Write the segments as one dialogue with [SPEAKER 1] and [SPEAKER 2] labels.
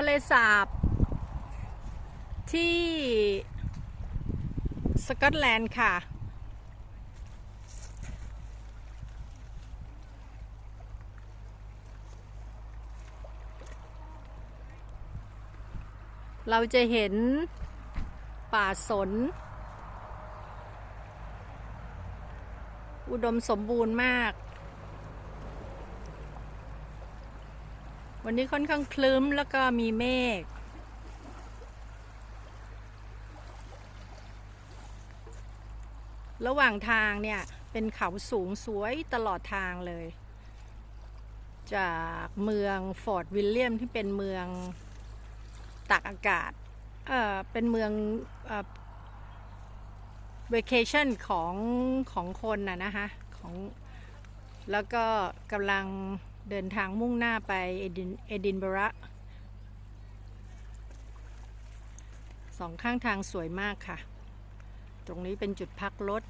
[SPEAKER 1] ทะเลสาบ ที่สกอตแลนด์ค่ะ เราจะเห็นป่าสน อุดมสมบูรณ์มาก วันนี้ค่อนข้างคลึ้มแล้วก็มีเมฆระหว่างทางเนี่ย เป็นเขาสูงสวยตลอดทางเลย จากเมืองฟอร์ดวิลเลียมที่เป็นเมืองตากอากาศเอ่อเป็นเมืองเอ่อ vacation ของของคนน่ะนะคะของ แล้วก็กำลังเดินทางมุ่งหน้าไปเอดินเอดินบระสองข้างทางสวยมากค่ะ ตรงนี้เป็นจุดพักรถ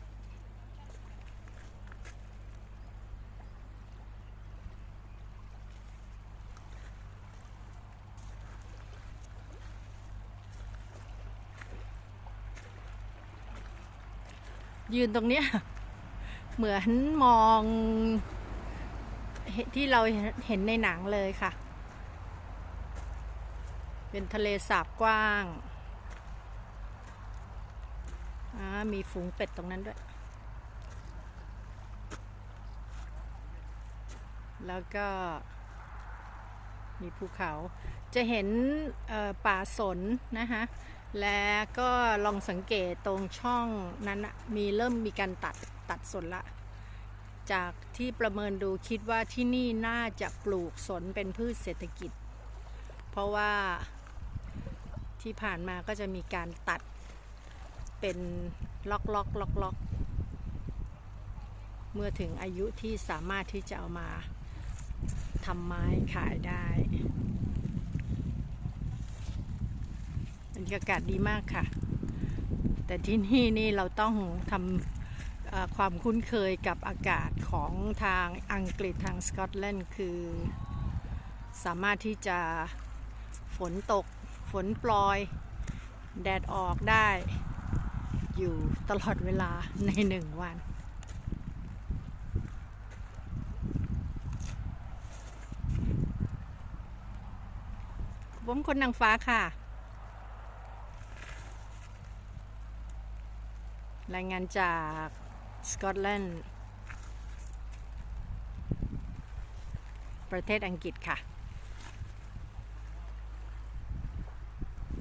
[SPEAKER 1] ยืนตรงเนี้ย เหมือนมองที่เราเห็นในหนังเลยค่ะ เป็นทะเลสาบกว้าง มีฝูงเป็ดตรงนั้นด้วย แล้วก็มีภูเขา จะเห็นป่าสนนะคะ แล้วก็ลองสังเกตตรงช่องนั้นมีเริ่มมีการตัดตัดสนละ จากที่ประเมินดูคิดว่าที่นี่น่าจะปลูกสนเป็นพืชเศรษฐกิจ เพราะว่าที่ผ่านมาก็จะมีการตัดเป็นล็อกล็อกล็อกล็อกเมื่อถึงอายุที่สามารถที่จะเอามาทำไม้ขายได้ บรรยากาศดีมากค่ะ แต่ที่นี่นี่เราต้องทำความคุ้นเคยกับอากาศของทางอังกฤษทางสกอตแลนด์คือ สามารถที่จะฝนตก ฝนปลอย แดดออกได้ อยู่ตลอดเวลาในหนึ่งวันผมคนนางฟ้าค่ะ รายงานจากสกอตแลนด์ ประเทศอังกฤษค่ะ